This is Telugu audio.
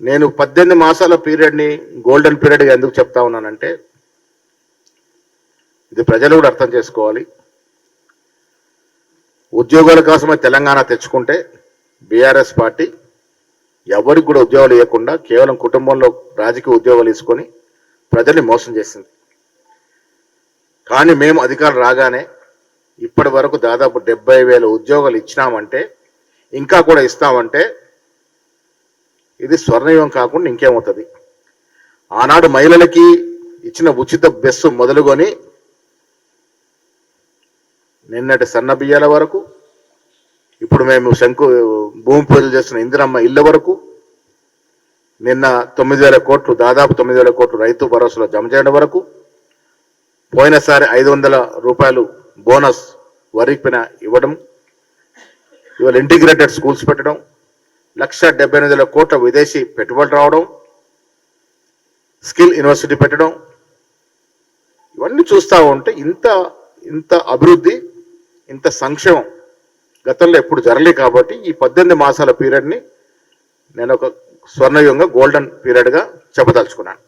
నేను పద్దెనిమిది మాసాల పీరియడ్ని గోల్డెన్ పీరియడ్గా ఎందుకు చెప్తా ఉన్నానంటే ఇది ప్రజలు కూడా అర్థం చేసుకోవాలి. ఉద్యోగాల కోసమే తెలంగాణ తెచ్చుకుంటే బీఆర్ఎస్ పార్టీ ఎవరికి కూడా ఉద్యోగాలు ఇవ్వకుండా కేవలం కుటుంబంలో రాజకీయ ఉద్యోగాలు తీసుకొని ప్రజల్ని మోసం చేసింది. కానీ మేము అధికారం రాగానే ఇప్పటి వరకు దాదాపు డెబ్బై వేల ఉద్యోగాలు ఇచ్చినామంటే ఇంకా కూడా ఇస్తామంటే ఇది స్వర్ణయుగం కాకుండా ఇంకేమవుతుంది? ఆనాడు మహిళలకి ఇచ్చిన ఉచిత బెస్సు మొదలుకొని నిన్నటి సన్న బియ్యాల వరకు ఇప్పుడు మేము శంకు భూమి పూజలు చేస్తున్న ఇందిరమ్మ ఇళ్ళ వరకు నిన్న తొమ్మిది వేల కోట్లు దాదాపు తొమ్మిది వేల కోట్లు రైతు భరోసాలో జమ చేయడం వరకు పోయినసారి ఐదు వందల రూపాయలు బోనస్ వరికి పైన ఇవ్వడం ఇవాళ ఇంటిగ్రేటెడ్ స్కూల్స్ పెట్టడం లక్ష డెబ్బై ఎనిమిది వేల కోట్ల విదేశీ పెట్టుబడులు రావడం స్కిల్ యూనివర్సిటీ పెట్టడం ఇవన్నీ చూస్తూ ఉంటే ఇంత ఇంత అభివృద్ధి ఇంత సంక్షేమం గతంలో ఎప్పుడు జరగలే కాబట్టి ఈ పద్దెనిమిది మాసాల పీరియడ్ని నేను ఒక స్వర్ణయుగంగా గోల్డెన్ పీరియడ్గా చెప్పదలుచుకున్నాను.